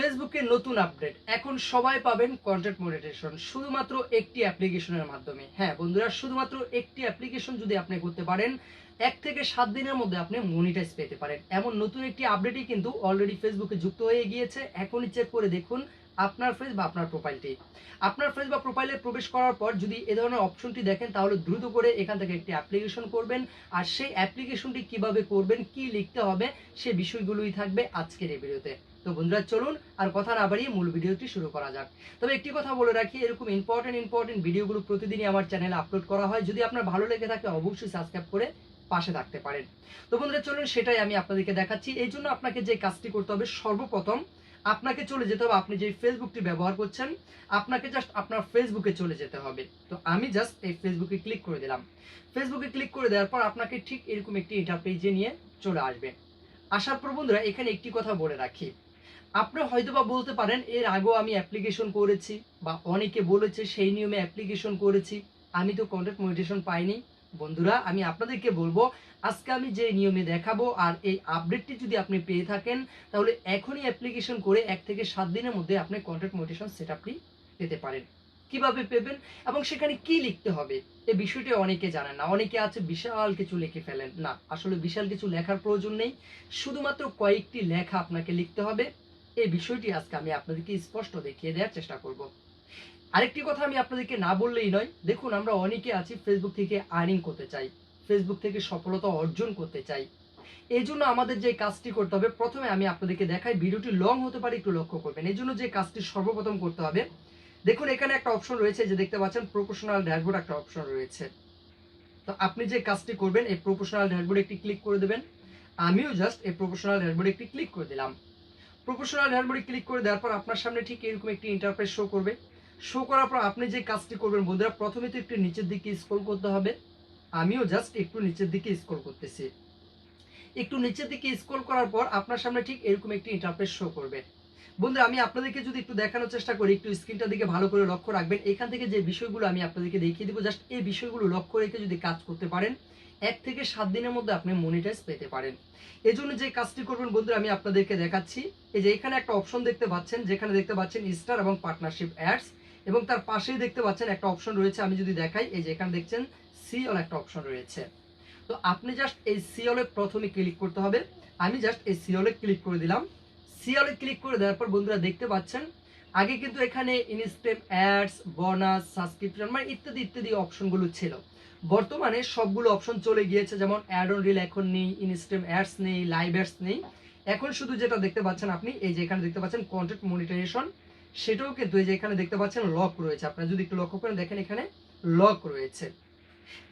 ফেসবুকের নতুন আপডেট এখন সবাই পাবেন কন্টেন্ট মনিটেশন শুধুমাত্র একটি অ্যাপ্লিকেশনের মাধ্যমে। হ্যাঁ বন্ধুরা, শুধুমাত্র একটি অ্যাপ্লিকেশন যদি আপনি করতে পারেন, এক থেকে সাত দিনের মধ্যে আপনি মনিটাইজ পেতে পারেন। এমন নতুন একটি আপডেটই কিন্তু অলরেডি ফেসবুকে যুক্ত হয়ে গিয়েছে। এখনই চেক করে দেখুন আপনার ফেস বা আপনার প্রোফাইলটি আপনার ফেস বা প্রোফাইলে প্রবেশ করার পর যদি এ ধরনের অপশনটি দেখেন, তাহলে দ্রুত করে এখান থেকে একটি অ্যাপ্লিকেশন করবেন। আর সেই অ্যাপ্লিকেশনটি কীভাবে করবেন, কি লিখতে হবে, সে বিষয়গুলোই থাকবে আজকের এই ভিডিওতে। তো বন্ধুরা, চলুন আর কথা না বাড়িয়ে মূল ভিডিওটি শুরু করা যাক। তবে একটি কথা বলে রাখি, এরকম ইম্পর্টেন্ট ইম্পর্টেন্ট ভিডিওগুলো প্রতিদিনই আমার চ্যানেলে আপলোড করা হয়। যদি আপনার ভালো লেগে থাকে, অবশ্যই সাবস্ক্রাইব করে পাশে থাকতে পারেন। তো বন্ধুরা, চলুন সেটাই আমি আপনাদেরকে দেখাচ্ছি। এই জন্য আপনাকে যে কাজটি করতে হবে, সর্বপ্রথম আপনাকে চলে যেতে হবে, আপনি যে ফেসবুকটি ব্যবহার করছেন, আপনাকে জাস্ট আপনার ফেসবুকে চলে যেতে হবে। তো আমি জাস্ট এই ফেসবুকে ক্লিক করে দিলাম। ফেসবুকে ক্লিক করে দেওয়ার পর আপনাকে ঠিক এরকম একটি ইন্টারপেজে নিয়ে চলে আসবে। আসার পর বন্ধুরা, এখানে একটি কথা বলে রাখি। আপনি হয়তোবা বলতে পারেন, এর আগেও আমি অ্যাপ্লিকেশন করেছি, বা অনেকে বলেছে সেই নিয়মে অ্যাপ্লিকেশন করেছি। আমি তো কন্টেন্ট মনিটেশন পাইনি। বন্ধুরা, আমি আপনাদেরকে বলব, আজকে আমি যে নিয়মে দেখাবো আর এই আপডেটটি যদি আপনি পেয়ে থাকেন, তাহলে এখনই অ্যাপ্লিকেশন করে এক থেকে সাত দিনের মধ্যে আপনি কন্টেন্ট মোটিভেশন সেট আপটি পেতে পারেন। কীভাবে পেবেন এবং সেখানে কি লিখতে হবে এই বিষয়টি অনেকে জানেন না। অনেকে আছে বিশাল কিছু লিখে ফেলেন। না, আসলে বিশাল কিছু লেখার প্রয়োজন নেই। শুধুমাত্র কয়েকটি লেখা আপনাকে লিখতে হবে। এই বিষয়টি আজকে আমি আপনাদেরকে স্পষ্ট দেখিয়ে দেওয়ার চেষ্টা করব। আরেকটি কথা আমি আপনাদেরকে না বললেই নয়, দেখুন আমরা অনেকে আছি ফেসবুক থেকে আর্নিং করতে চাই ফেসবুক থেকে সফলতা অর্জন করতে চাই। এই জন্য আমাদের যে কাজটি করতে হবে, প্রথমে আমি আপনাদেরকে দেখাই, ভিডিওটি লং হতে পারে, একটু লক্ষ্য করবেন। এই জন্য যে কাজটি সর্বপ্রথম করতে হবে, দেখুন এখানে একটা অপশন রয়েছে, যে দেখতে পাচ্ছেন প্রফেশনাল ড্যাশবোর্ড একটা অপশন রয়েছে। তো আপনি যে কাজটি করবেন, এই প্রফেশনাল ড্যাশবোর্ডে একটি ক্লিক করে দেবেন। আমিও জাস্ট এই প্রফেশনাল ড্যাশবোর্ডে একটি ক্লিক করে দিলাম। প্রফেশনাল ড্যাশবোর্ডে ক্লিক করে দেওয়ার পর আপনার সামনে ঠিক এরকম একটি ইন্টারফেস শো করবে। শো করার পর আপনি যে কাজটি করবেন বন্ধুরা, প্রথমে তো একটু নিচের দিকে স্ক্রল করতে হবে। আমিও জাস্ট একটু নিচের দিকে স্ক্রল করতেছি। একটু নিচের দিকে স্ক্রল করার পর আপনার সামনে ঠিক এরকম একটি ইন্টারফেস শো করবে। বন্ধুরা, আমি আপনাদেরকে যদি একটু দেখানোর চেষ্টা করি, একটু স্ক্রিনটা দিকে ভালো করে লক্ষ্য রাখবেন। এখান থেকে যে বিষয়গুলো আমি আপনাদেরকে দেখিয়ে দিব জাস্ট এই বিষয়গুলো লক্ষ্য রেখে যদি কাজ করতে পারেন এক থেকে সাত দিনের মধ্যে আপনি মনিটাইজ পেতে পারেন। এই জন্য যে কাজটি করবেন বন্ধুরা, আমি আপনাদেরকে দেখাচ্ছি। এই যে এখানে একটা অপশন দেখতে পাচ্ছেন, যেখানে দেখতে পাচ্ছেন স্টার এবং পার্টনারশিপ অ্যাডস এবং তার পাশেই দেখতে পাচ্ছেন একটা অপশন রয়েছে, আমি যদি দেখাই, এই যে এখানে দেখছেন সি অল একটা অপশন রয়েছে। তো আপনি জাস্ট এই সি অলে প্রথমে ক্লিক করতে হবে। আমি জাস্ট এই সি অলে ক্লিক করে দিলাম। সি অলে ক্লিক করে দেওয়ার পর বন্ধুরা দেখতে পাচ্ছেন, আগে কিন্তু এখানে ইনস্টেম অ্যাডস বোনাস সাবস্ক্রিপশন মানে ইত্যাদি ইত্যাদি অপশনগুলো ছিল। বর্তমানে সবগুলো অপশন চলে গিয়েছে, যেমন অ্যাড অন রিল এখন নেই ইনস্টেম অ্যাডস নেই লাইভ অ্যাডস নেই। এখন শুধু যেটা দেখতে পাচ্ছেন আপনি, এই যে এখানে দেখতে পাচ্ছেন কন্টেন্ট মনিটাইজেশন সেটাও কিন্তু এই যে এখানে দেখতে পাচ্ছেন লক রয়েছে। আপনারা যদি একটু লক্ষ্য করেন, দেখেন এখানে লক রয়েছে।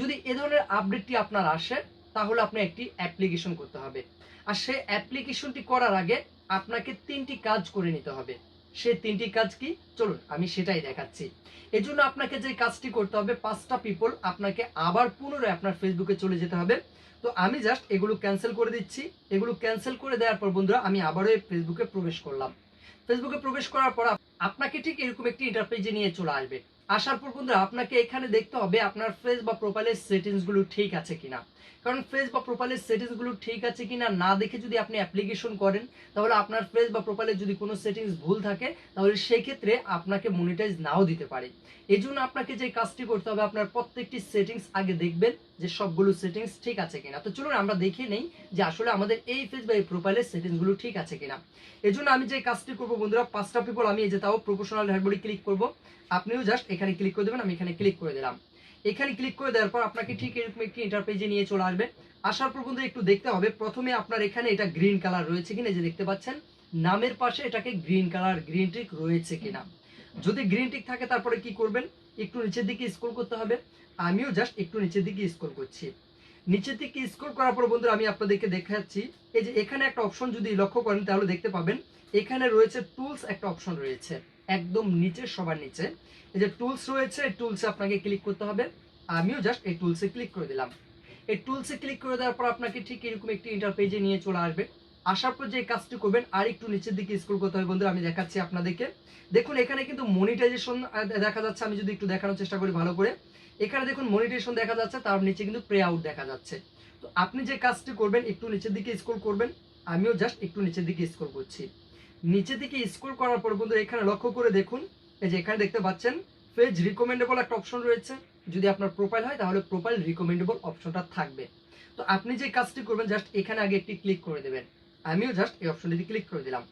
যদি এ ধরনের আপডেটটি আপনার আসে, তাহলে আপনি একটি অ্যাপ্লিকেশন করতে হবে। আর সেই অ্যাপ্লিকেশনটি করার আগে আপনাকে তিনটি কাজ করে নিতে হবে। সেই তিনটি কাজ কি? চলুন, আমি সেটাই দেখাচ্ছি। এজন্য আপনাকে যে কাজটি করতে হবে, পাঁচটা পিপল আপনাকে আবার পুনরায় আপনার ফেসবুকে চলে যেতে হবে। তো আমি জাস্ট এগুলো ক্যান্সেল করে দিচ্ছি। এগুলো ক্যান্সেল করে দেওয়ার পর বন্ধুরা, আমি আবারও ফেসবুকে প্রবেশ করলাম। ফেসবুকে প্রবেশ করার পর আপনাকে ঠিক এরকম একটি ইন্টারপেজে নিয়ে চলে আসবে। আসার পর বন্ধুরা, আপনাকে এখানে দেখতে হবে আপনার ফেস বা প্রোফাইলের সেটিংসগুলো ঠিক আছে কিনা। কারণ ফেস বা প্রোফাইলের সেটিংসগুলো ঠিক আছে কিনা না দেখে যদি আপনি অ্যাপ্লিকেশন করেন, তাহলে আপনার ফেস বা প্রোফাইলে যদি কোনো সেটিংস ভুল থাকে, তাহলে সেই ক্ষেত্রে আপনাকে মনিটাইজ নাও দিতে পারে। এই জন্য আপনাকে যে কাজটি করতে হবে, আপনার প্রত্যেকটি সেটিংস আগে দেখবেন যে সবগুলো সেটিংস ঠিক আছে কিনা। তো চলুন আমরা দেখে নেই যে আসলে আমাদের এই ফেস বা এই প্রোফাইলের সেটিংসগুলো ঠিক আছে কিনা। এই জন্য আমি যে কাজটি করব বন্ধুরা, পাঁচটা পিপল আমি এই যে তাও প্রফেশনাল হ্যাডবোর্ডে ক্লিক করব। আপনিও জাস্ট এখানে ক্লিক করে দেবেন, আমি এখানে ক্লিক করে দিলাম। এখানে ক্লিক করে দেওয়ার পর আপনাকে ঠিক এরকম একটি ইন্টারপেজে নিয়ে চলে আসবে। আসার পর বন্ধু একটু দেখতে হবে। প্রথমে আপনার এখানে এটা গ্রিন কালার রয়েছে কিনা যে দেখতে পাচ্ছেন। নামের পাশে এটাকে গ্রিন কালার গ্রিন টিক রয়েছে কিনা। যদি গ্রিন টিক থাকে তারপরে কি করবেন? একটু নিচের দিকে স্ক্রল করতে হবে। আমিও জাস্ট একটু নিচের দিকে স্ক্রল করছি। নিচের দিকে স্ক্রল করার পর বন্ধুরা আমি আপনাদেরকে দেখাচ্ছি। এই যে এখানে একটা অপশন যদি লক্ষ্য করেন তাহলে দেখতে পাবেন এখানে রয়েছে টুলস একটা অপশন রয়েছে। একদম নিচে, সবার নিচে। এই যে টুলস রয়েছে টুলসে আপনাকে ক্লিক করতে হবে। আমিও জাস্ট এই টুলসে ক্লিক করে দিলাম। এই টুলসে ক্লিক করে দেওয়ার পর আপনাকে ঠিক এরকম একটি ইন্টারপেজে নিয়ে চলে আসবে। আসার পর যে কাজটি করবেন আর একটু নিচের দিকে স্ক্রল করতে হবে বন্ধুরা, আমি দেখাচ্ছি আপনাদেরকে। দেখুন, এখানে কিন্তু মনিটাইজেশন দেখা যাচ্ছে, আমি যদি একটু দেখানোর চেষ্টা করি ভালো করে। এখানে দেখুন মনিটাইজেশন দেখা যাচ্ছে, তার নিচে কিন্তু প্রে আউট দেখা যাচ্ছে। তো আপনি যে কাজটি করবেন, একটু নিচের দিকে স্ক্রল করবেন। আমিও জাস্ট একটু নিচের দিকে স্ক্রল করছি। নিচে থেকে স্ক্রল করার পর বন্ধুরা এখানে লক্ষ্য করে দেখুন। এই যে এখানে দেখতে পাচ্ছেন পেজ রিকমেন্ডেবল একটা অপশন রয়েছে। যদি আপনার প্রোফাইল হয়, তাহলে প্রোফাইল রিকমেন্ডেবল অপশনটা থাকবে। তো আপনি যে কাজটি করবেন জাস্ট এখানে আগে একটি ক্লিক করে দেবেন। আমিও জাস্ট এই অপশনটিতে ক্লিক করে দিলাম।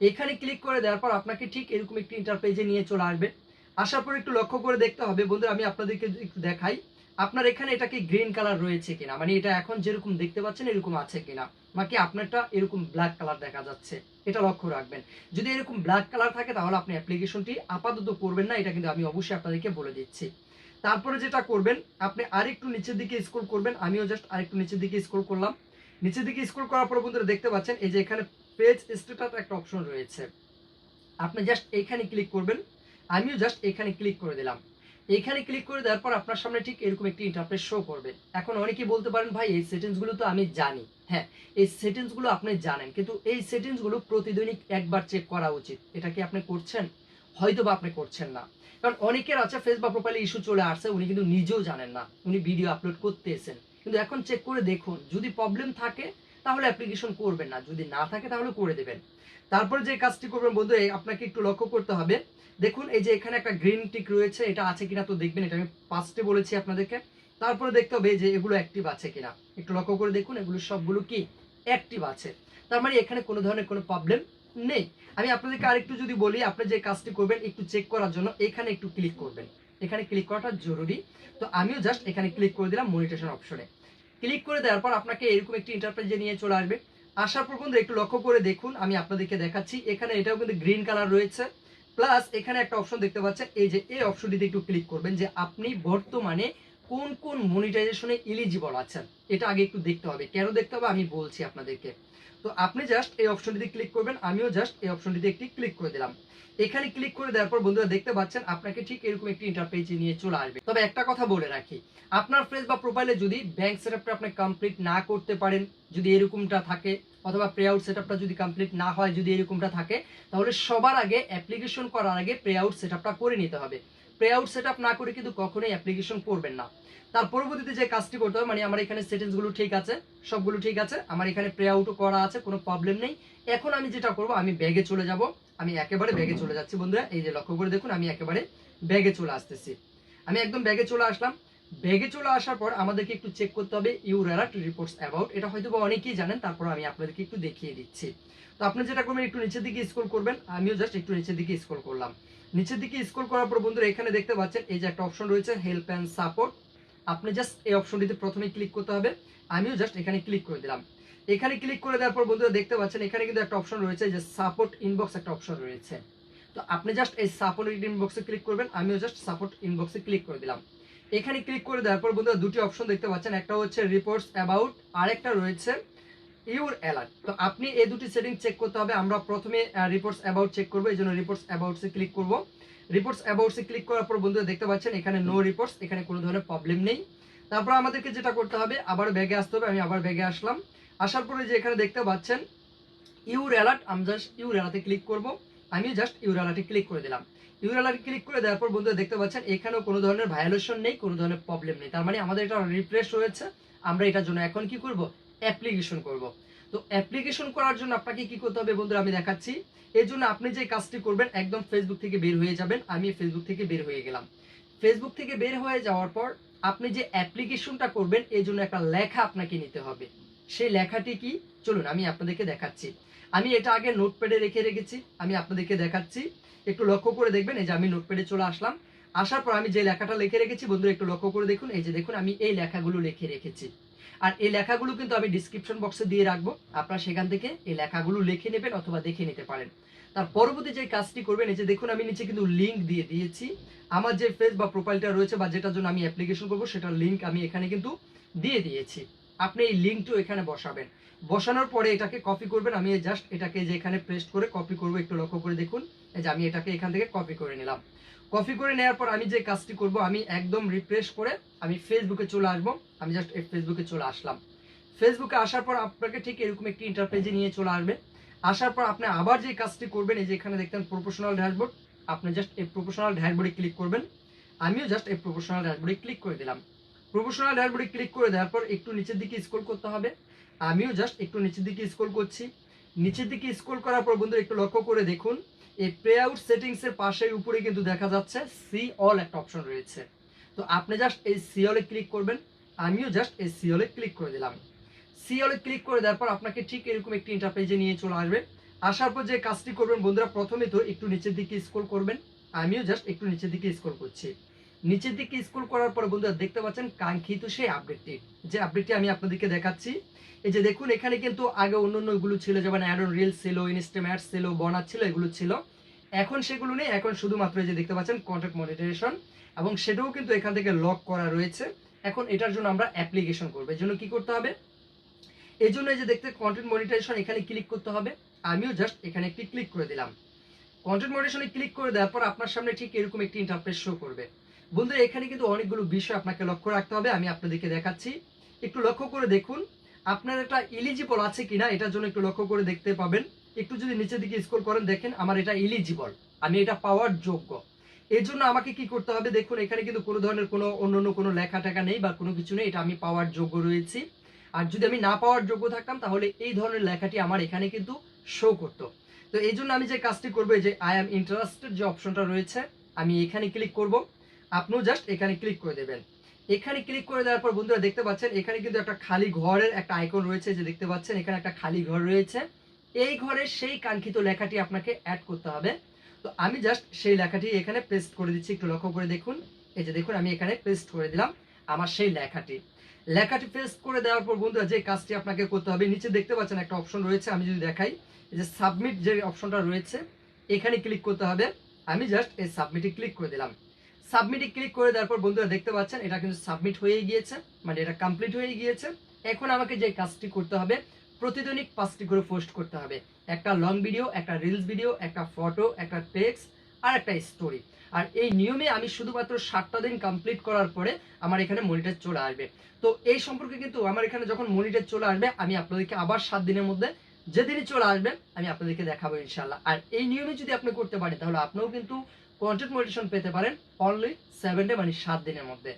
এখানে ক্লিক করে দেওয়ার পর আপনাকে ঠিক এরকম একটি ইন্টারপেজে নিয়ে চলে আসবে। আসার পর একটু লক্ষ্য করে দেখতে হবে। বন্ধুরা, আমি আপনাদেরকে একটু দেখাই। আপনার এখানে এটা কি গ্রিন কালার রয়েছে কিনা? মানে এটা এখন যেরকম দেখতে পাচ্ছেন, এরকম আছে কিনা? নাকি আপনারটা এরকম ব্ল্যাক কালার দেখা যাচ্ছে? এটা লক্ষ্য রাখবেন। যদি এরকম ব্ল্যাক কালার থাকে, তাহলে আপনি অ্যাপ্লিকেশনটি আপাতত করবেন না, এটা কিন্তু আমি অবশ্যই আপনাদেরকে বলে দিচ্ছি। তারপরে যেটা করবেন, আপনি আরেকটু নিচের দিকে স্ক্রল করবেন। আমিও জাস্ট আরেকটু নিচের দিকে স্ক্রল করলাম। নিচের দিকে স্ক্রল করার পর বন্ধুরা দেখতে পাচ্ছেন, এই যে এখানে পেজ স্ট্যাটাস একটা অপশন রয়েছে। আপনি জাস্ট এইখানে ক্লিক করবেন। আমিও জাস্ট এখানে ক্লিক করে দিলাম। এখানে ক্লিক করে দেওয়ার পর আপনার সামনে ঠিক এরকম একটি ইন্টারফেস শো করবে। এখন অনেকেই বলতে পারেন, ভাই, এই সেটিংসগুলো তো আমি জানি। হ্যাঁ এই সেটিংসগুলো আপনি জানেন, কিন্তু এই সেটিংসগুলো প্রতিদিনই একবার চেক করা উচিত। এটা কি আপনি করছেন? হয়তো বা আপনি করছেন না। কারণ অনেকের আছে ফেস বা প্রোফাইলে ইস্যু চলে আসছে, উনি কিন্তু নিজেও জানেন না। উনি ভিডিও আপলোড করতে এসেন কিন্তু এখন চেক করে দেখুন, যদি প্রবলেম থাকে, তাহলে অ্যাপ্লিকেশন করবেন না। যদি না থাকে, তাহলে করে দেবেন। তারপরে যে কাজটি করবেন বন্ধু আপনাকে একটু লক্ষ্য করতে হবে। দেখুন, এই যে এখানে একটা গ্রিন টিক রয়েছে, এটা আছে কিনা তো দেখবেন, এটা আমি ফার্স্টে বলেছি আপনাদেরকে। তারপরে দেখতে হবে যে এগুলো অ্যাক্টিভ আছে কিনা। একটু লক্ষ্য করে দেখুন, এগুলো সবগুলো কি? অ্যাক্টিভ আছে। তার মানে এখানে কোনো ধরনের কোনো প্রবলেম নেই। আমি আপনাদেরকে আরেকটু যদি বলি, আপনি যে কাজটি করবেন, একটু চেক করার জন্য এখানে একটু ক্লিক করবেন। এখানে ক্লিক করাটা জরুরি। তো আমিও জাস্ট এখানে ক্লিক করে দিলাম মনিটেশন অপশনে ক্লিক করে দেওয়ার পর আপনাকে এরকম একটি ইন্টারপ্রাইজে নিয়ে চলে আসবে। আসার পর বন্ধু, একটু লক্ষ্য করে দেখুন, আমি আপনাদেরকে দেখাচ্ছি। এখানে এটাও কিন্তু গ্রিন কালার রয়েছে। প্লাস এখানে একটা অপশন দেখতে পাচ্ছেন, এই যে এই অপশনটিতে একটু ক্লিক করবেন যে আপনি বর্তমানে কোন কোন মনিটাইজেশনে এলিজিবল আছেন। এটা আগে একটু দেখতে হবে। কেন দেখতে হবে? আমি বলছি আপনাদেরকে। তো আপনি জাস্ট এই অপশনটিতে ক্লিক করবেন, আমিও জাস্ট এই অপশনটিতে একটি ক্লিক করে দিলাম। এখানে ক্লিক করে দেওয়ার পর বন্ধুরা দেখতে পাচ্ছেন, আপনাকে ঠিক এরকম একটি ইন্টারপেজে নিয়ে চলে আসবে। তবে একটা কথা বলে রাখি, আপনার ফ্রেস বা প্রোফাইলে যদি ব্যাংক সেটআপটা আপনি কমপ্লিট না করতে পারেন, যদি এরকমটা থাকে অথবা প্রে আউট সেটআপটা যদি কমপ্লিট না হয়, যদি এরকমটা থাকে, তাহলে সবার আগে অ্যাপ্লিকেশন করার আগে প্রে আউট সেটআপটা করে নিতে হবে। প্রে আউট সেটআপ না করে কিন্তু কখনোই অ্যাপ্লিকেশন করবেন না। তার পরবর্তীতে যে কাজটি করতে হবে মানে আমার এখানে সেটিংসগুলো ঠিক আছে, সবগুলো ঠিক আছে, আমার এখানে প্রে আউটও করা আছে, কোনো প্রবলেম নেই। এখন আমি যেটা করব, আমি ব্যাগে চলে যাব। আমি একেবারে ব্যাগে চলে যাচ্ছি, বন্ধুরা। এই যে লক্ষ্য করে দেখুন, আমি একেবারে ব্যাগে চলে আসতেছি। আমি একদম ব্যাগে চলে আসলাম। ব্যাগে চলে আসার পর আমাদেরকে একটু চেক করতে হবে ইউর অ্যালার্ট রিপোর্টস অ্যাবাউট এটা হয়তো বা অনেকেই জানেন, তারপর আমি আপনাদেরকে একটু দেখিয়ে দিচ্ছি। তো আপনি যেটা করবেন, একটু নিচের দিকে স্ক্রল করবেন, আমিও জাস্ট একটু নিচের দিকে স্ক্রল করলাম। নিচের দিকে স্ক্রল করার পর বন্ধুরা, এখানে দেখতে পাচ্ছেন, এই যে একটা অপশন রয়েছে হেল্প অ্যান্ড সাপোর্ট আপনি জাস্ট এই অপশনটিতে প্রথমে ক্লিক করতে হবে, আমিও জাস্ট এখানে ক্লিক করে দিলাম। এখানে ক্লিক করে দেওয়ার পর বন্ধুরা, দেখতে পাচ্ছেন, এখানে কিন্তু একটা অপশন রয়েছে যে সাপোর্ট ইনবক্স একটা অপশন রয়েছে। তো আপনি জাস্ট এই সাপোর্ট ইনবক্সে ক্লিক করবেন, আমিও জাস্ট সাপোর্ট ইনবক্সে ক্লিক করে দিলাম। এখানে ক্লিক করে দেওয়ার পর বন্ধুরা দুটি অপশন দেখতে পাচ্ছেন, একটা হচ্ছে রিপোর্টস অ্যাবাউট আরেকটা রয়েছে ইউর অ্যালার্ট তো আপনি এই দুটি সেটিং চেক করতে হবে, আমরা প্রথমে রিপোর্টস অ্যাবাউট চেক করব, এই জন্য রিপোর্টস অ্যাবাউটসে ক্লিক করব। রিপোর্টস অ্যাবাউটসে ক্লিক করার পর বন্ধুরা দেখতে পাচ্ছেন, এখানে নো রিপোর্টস এখানে কোনো ধরনের প্রবলেম নেই। তারপর আমাদেরকে যেটা করতে হবে, আবার ব্যাগে আসতে হবে, আমি আবার ব্যাগে আসলাম। আসার পরে যে এখানে দেখতে পাচ্ছেন ইউর অ্যালার্ট আমি জাস্ট ইউর অ্যালার্টে ক্লিক করব। আমি জাস্ট ইউর অ্যালার্টে ক্লিক করে দিলাম। ইউর অ্যালার্টে ক্লিক করে দেওয়ার পর বন্ধুরা দেখতে পাচ্ছেন, এখানেও কোনো ধরনের ভায়োলেশন নেই, কোনো ধরনের প্রবলেম নেই। তার মানে আমাদের এটা রিফ্রেশ হয়েছে, আমরা এটার জন্য এখন কি করব? অ্যাপ্লিকেশন করব। তো অ্যাপ্লিকেশন করার জন্য আপনাকে কি করতে হবে বন্ধুরা, আমি দেখাচ্ছি। এর জন্য আপনি যে কাজটি করবেন, একদম ফেসবুক থেকে বের হয়ে যাবেন, আমি ফেসবুক থেকে বের হয়ে গেলাম। ফেসবুক থেকে বের হয়ে যাওয়ার পর আপনি যে অ্যাপ্লিকেশনটা করবেন এই জন্য একটা লেখা আপনাকে নিতে হবে। সেই লেখাটি কি? চলুন, আমি আপনাদেরকে দেখাচ্ছি। আমি এটা আগে নোটপ্যাডে রেখে রেখেছি, আমি আপনাদেরকে দেখাচ্ছি। একটু লক্ষ্য করে দেখবেন, এই যে আমি নোটপ্যাডে চলে আসলাম। আসার পর আমি যে লেখাটা লিখে রেখেছি, বন্ধুরা একটু লক্ষ্য করে দেখুন, এই যে দেখুন, আমি এই লেখাগুলো লিখে রেখেছি। আর এই লেখাগুলো কিন্তু আমি ডিসক্রিপশন বক্সে দিয়ে রাখব। আপনারা সেখান থেকে এই লেখাগুলো লিখে নেবেন অথবা দেখে নিতে পারেন। তার পরবর্তী যে কাজটি করবেন, এই যে দেখুন, আমি নিচে কিন্তু লিঙ্ক দিয়ে দিয়েছি। আমার যে ফেস বা প্রোফাইলটা রয়েছে বা যেটার জন্য আমি অ্যাপ্লিকেশন করব, সেটার লিঙ্ক আমি এখানে কিন্তু দিয়ে দিয়েছি। আপনি এই লিঙ্কটিও এখানে বসাবেন। বসানোর পরে এটাকে কপি করবেন। আমি জাস্ট এটাকে যে এখানে পেস্ট করে কপি করব, একটু লক্ষ্য করে দেখুন। যে আমি এটাকে এখান থেকে কপি করে নিলাম। কপি করে নেওয়ার পর আমি যে কাজটি করব, আমি একদম রিফ্রেশ করে আমি ফেসবুকে চলে আসব। আমি জাস্ট ফেসবুকে চলে আসলাম। ফেসবুকে আসার পর আপনাকে ঠিক এরকম একটি ইন্টারপেজে নিয়ে চলে আসবে। আসার পর আপনি আবার যে কাজটি করবেন, এই যে এখানে দেখতেন প্রফেশনাল ড্যাশবোর্ড আপনি জাস্ট এই প্রফেশনাল ড্যাশবোর্ডে ক্লিক করবেন। আমিও জাস্ট এই প্রফেশনাল ড্যাশবোর্ডে ক্লিক করে দিলাম। প্রফেশনাল ড্যাশবোর্ডে ক্লিক করে দেওয়ার পর একটু নিচের দিকে স্ক্রল করতে হবে। আমিও জাস্ট একটু নিচের দিকে স্ক্রল করছি। নিচের দিকে স্ক্রল করার পর বন্ধুরা একটু লক্ষ্য করে দেখুন, এই প্লে আউট সেটিংস এর পাশে উপরে কিন্তু দেখা যাচ্ছে সি অল একটা অপশন রয়েছে। তো আপনি জাস্ট এই সি অলে ক্লিক করবেন, আমিও জাস্ট এই সি অলে ক্লিক করে দিলাম। সি অলে ক্লিক করে দেওয়ার পর আপনাকে ঠিক এরকম একটি ইন্টারপেজে নিয়ে চলে আসবে। আসার পর যে কাজটি করবেন বন্ধুরা, প্রথমে তো একটু নিচের দিকে স্ক্রল করবেন, আমিও জাস্ট একটু নিচের দিকে স্ক্রল করছি। নিচের দিকে স্ক্রল করার পর বন্ধুরা দেখতে পাচ্ছেন, কাঙ্ক্ষিত সেই আপডেটটি যে আপডেটটি আমি আপনাদেরকে দেখাচ্ছি এই যে দেখুন, এখানে কিন্তু আগে অন্য অন্যগুলো ছিল, যেমন অ্যাডন রিল ছিল ইনস্টাম্যাট ছিল বনার ছিল, এগুলো ছিল। এখন সেগুলো নেই, এখন শুধুমাত্র এই যে দেখতে পাচ্ছেন কন্টেন্ট মনিটাইজেশন এবং সেটাও কিন্তু এখান থেকে লক করা রয়েছে। এখন এটার জন্য আমরা অ্যাপ্লিকেশন করব। এর জন্য কি করতে হবে? এই জন্য যে দেখতে কন্টেন্ট মনিটাইজেশন এখানে ক্লিক করতে হবে। আমিও জাস্ট এখানে একটি ক্লিক করে দিলাম। কন্টেন্ট মনিটাইজেশনে ক্লিক করে দেওয়ার পর আপনার সামনে ঠিক এরকম একটি ইন্টারফেস শো করবে। বন্ধুরা, এখানে কিন্তু অনেকগুলো বিষয় আপনাকে লক্ষ্য রাখতে হবে, আমি আপনাদেরকে দেখাচ্ছি। একটু লক্ষ্য করে দেখুন আপনার এটা ইলিজিবল আছে কিনা, এটার জন্য একটু লক্ষ্য করে দেখতে পাবেন। একটু যদি নিচের দিকে স্কোর করেন, দেখেন আমার এটা ইলিজিবল আমি এটা পাওয়ার যোগ্য। এর জন্য আমাকে কি করতে হবে? দেখুন, এখানে কিন্তু কোনো ধরনের কোনো অন্য অন্য কোনো লেখা টাকা নেই বা কোনো কিছু নেই, এটা আমি পাওয়ার যোগ্য রয়েছি। আর যদি আমি না পাওয়ার যোগ্য থাকতাম, তাহলে এই ধরনের লেখাটি আমার এখানে কিন্তু শো করতো। তো এই জন্য আমি যে কাজটি করব যে আই অ্যাম ইন্টারেস্টেড যে অপশনটা রয়েছে, আমি এখানে ক্লিক করব। আপনিও জাস্ট এখানে ক্লিক করে দেবেন। এখানে ক্লিক করে দেওয়ার পর বন্ধুরা দেখতে পাচ্ছেন, এখানে কিন্তু একটা খালি ঘরের একটা আইকন রয়েছে যে দেখতে পাচ্ছেন, এখানে একটা খালি ঘর রয়েছে। এই ঘরে সেই কাঙ্ক্ষিত লেখাটি আপনাকে অ্যাড করতে হবে। তো আমি জাস্ট সেই লেখাটি এখানে পেস্ট করে দিচ্ছি, একটু লক্ষ্য করে দেখুন। এই যে দেখুন, আমি এখানে পেস্ট করে দিলাম আমার সেই লেখাটি। লেখাটি পেস্ট করে দেওয়ার পর বন্ধুরা যে কাজটি আপনাকে করতে হবে, নিচে দেখতে পাচ্ছেন একটা অপশন রয়েছে, আমি যদি দেখাই যে সাবমিট যে অপশনটা রয়েছে, এখানে ক্লিক করতে হবে। আমি জাস্ট এই সাবমিটে ক্লিক করে দিলাম। সাবমিটে ক্লিক করে দেওয়ার পর বন্ধুরা দেখতে পাচ্ছেন, এটা কিন্তু সাবমিট হয়ে গিয়েছে মানে এটা কমপ্লিট হয়ে গিয়েছে। এখন আমাকে যে কাজটি করতে হবে, প্রতিদিনই পাঁচটি করে পোস্ট করতে হবে। একটা লং ভিডিও একটা রিলস ভিডিও একটা ফটো একটা টেক্সট আর একটা স্টোরি আর এই নিয়মে আমি শুধুমাত্র সাতটা দিন কমপ্লিট করার পরে আমার এখানে মনিটার চলে আসবে। তো এই সম্পর্কে কিন্তু আমার এখানে যখন মনিটার চলে আসবে, আমি আপনাদেরকে আবার সাত দিনের মধ্যে যেদিনই চলে আসবে, আমি আপনাদেরকে দেখাবো ইনশাল্লাহ আর এই নিয়মে যদি আপনি করতে পারেন, তাহলে আপনিও কিন্তু কন্টেন্ট মডিটেশন পেতে পারেন অনলি সেভেন ডে মানে সাত দিনের মধ্যে।